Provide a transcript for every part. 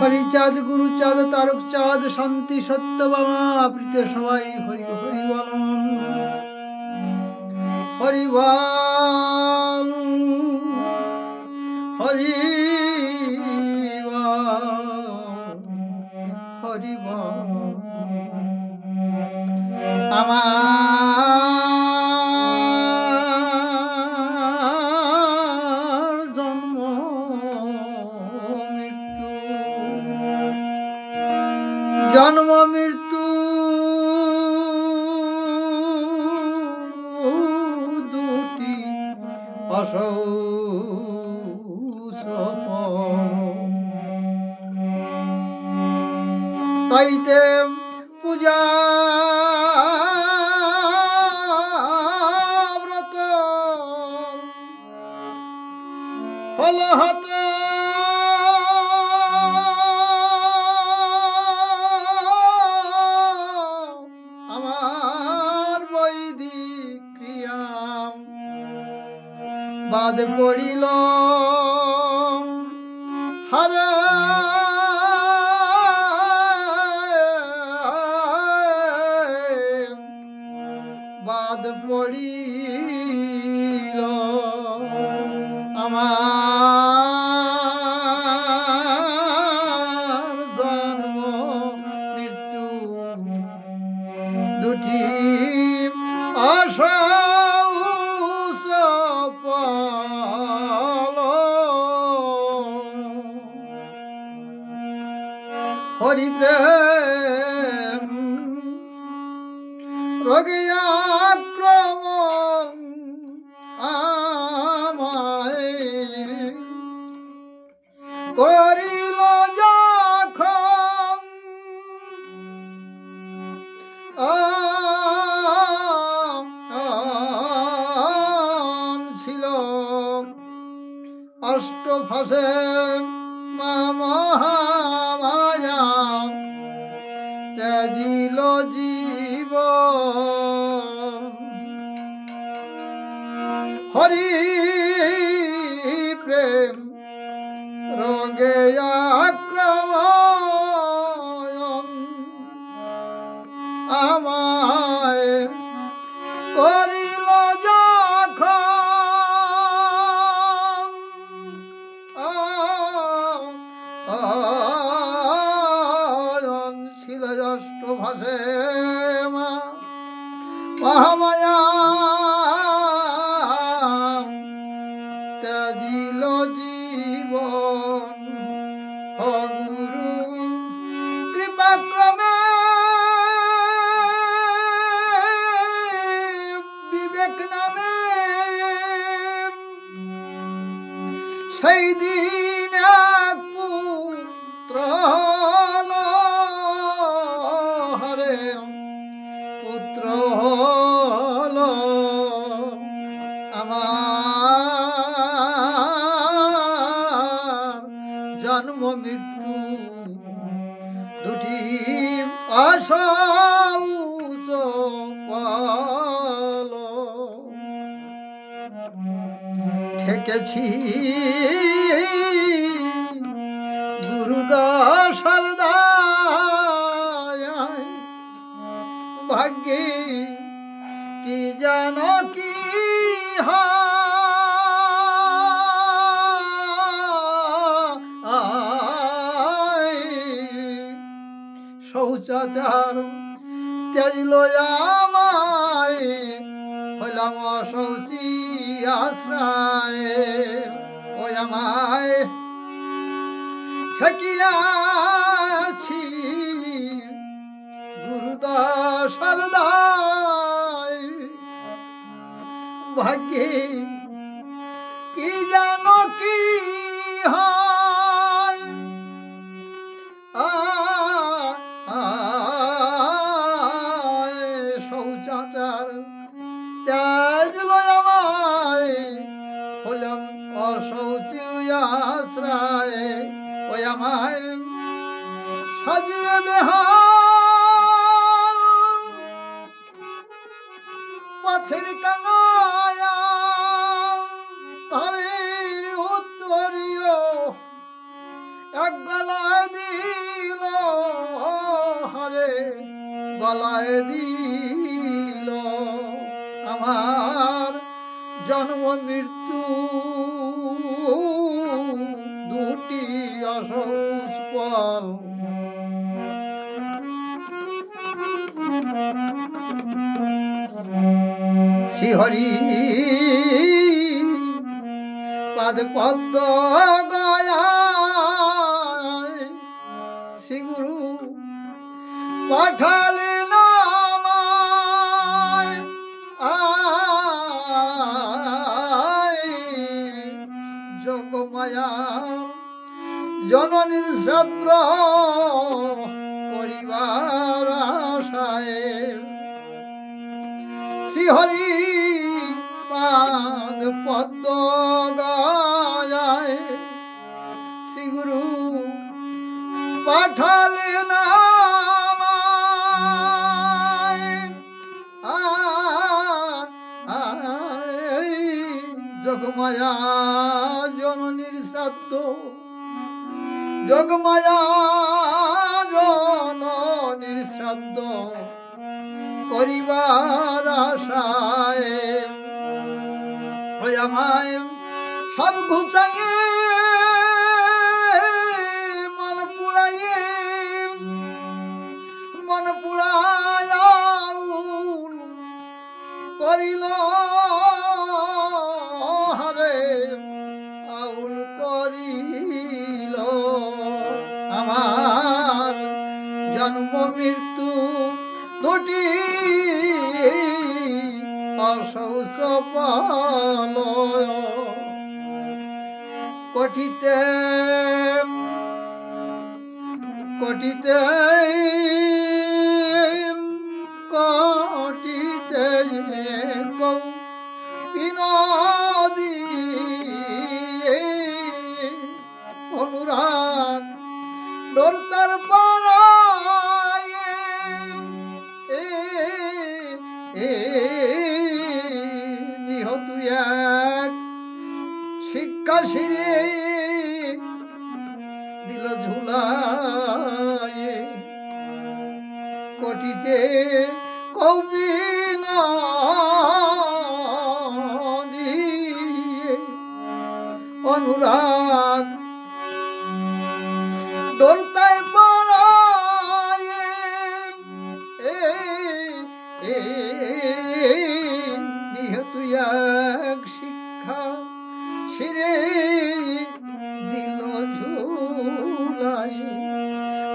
হরিচাঁদ, গুরুচাঁদ তারক চাঁদ শান্তি, সত্যবামা, প্রীতে সবাই হরি হরি বল হরিবল। হরি হরিবল। আমার অসৌ তাইতে পূজা ব্রত। হল হত বাদ পড়িল। হরে। বাদ পড়িল। হরি প্রেম। রোগে আক্রমণ আমায় করিল যখন ছিল অষ্টভাষে মা মহামায়া হরি প্রেম রোগে আক্রমণ আমায় করিল যখন। ছিল অষ্ট ভাষে মা মহামায়া সেই দিন এক পুত্র হরে পুত্র হলো আমার জন্ম মৃত্যু দুটি আশাউচ ঠেকেছি গুরুদাসর ভাগ্যে কি জানো কি শৌচাচার ত্যাজিল আমায় হইলাম শৌচি আশ্রয় ওই আমায় ঠেকিয়াছি। গুরুদা সরদায় ভাগ্যে কি জানো কি গাছের এক গলায় দিল হরে গলায় দিল। আমার জন্ম মৃত্যু শ্রীহরি পাদ পদ্ম গয়ায় শ্রী গুরু যোগমায়া জননীর শ্রদ্ধ করিবার আশায়। শ্রীহরি পাদ পদ্ম গায় শ্রী গুরু পাঠালেন আমায়। আ- আয় জগমায়া জননীর শ্রাদ্ধ জগমায়া জননীর শ্রাদ্ধ করিবার আশায়। আমায় সব ঘুচাইয়ে, মন পুড়াইয়ে, মন পুড়ায় করিল। হরে আউল করিল। আমার জন্ম মৃত্যু দুটি অশৌচ কঠিতে কটিতে কটিতে এ নিহ তুই এক শিক্ষা সিরে দিল ঝুলায় কটিতে কৌপিন অনুরাগ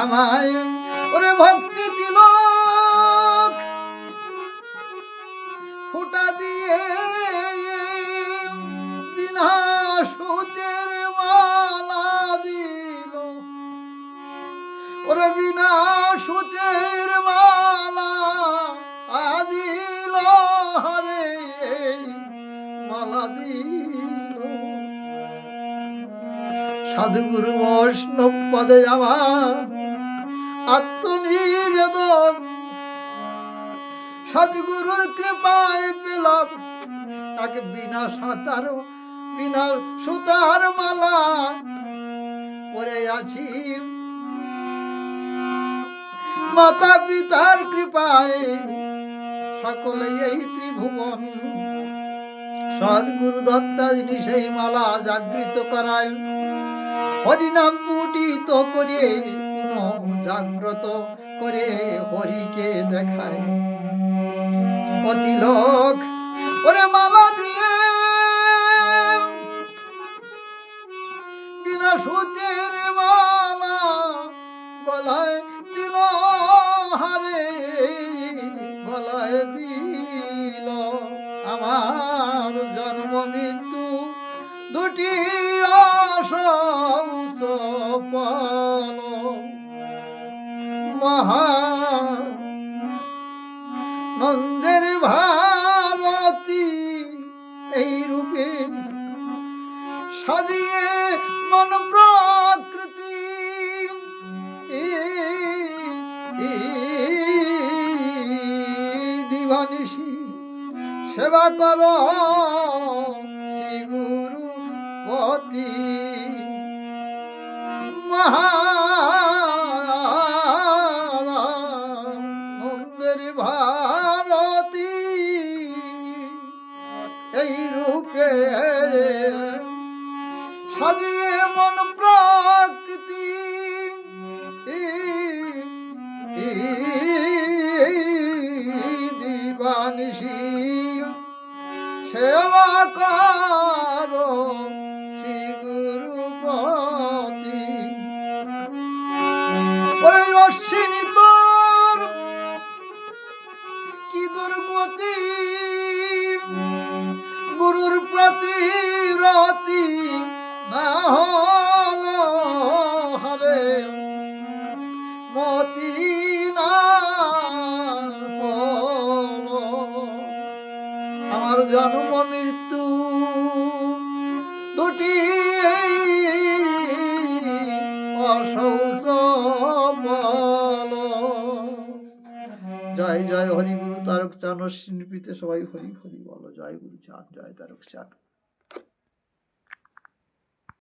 আমায় ওরে ভক্তি দিল ফুটা দিয়ে বিনা সুতের মালা দিল। ওরে বিনা সুতের মালা আদিল হরে মালা দিল। সাধুগুরু বৈষ্ণব পদে আমার আত্মনিবেদন। সদ্গুরুর কৃপায় পেলাম। এক বিনা সাঁতার বিনা সুতার মালা পরে আছি। মাতা পিতার কৃপায় সকলে এই ত্রিভুবন। সদগুরু দত্তা যিনি সেই মালা জাগৃত করায়। হরিনাম পুটিত করে জাগ্রত করে হরিকে দেখায়। অতিলোক, ওরে মালা দিয়ে বিনা সুতের মালা গলায় দিল, হারে গলায় দিল। আমার জন্ম মৃত্যু দুটি অসৌচ পাল মহা নন্দের ভারতী, এই রূপে সাজিয়ে মন প্রকৃতি। দিবানিসি সেবা করো শ্রী গুরু পতি মহানন্দের এই রূপে সাজিয়ে মন প্রকৃতি। দিবানিসি সেবা করো। আমার জন্ম মৃত্যু। দুটি অসৌচ জয় জয় হরিগুরু তারক চান শিল্পীতে সবাই হরি হরি বলো। জয় গুরু চান জয় তারক চাঁদ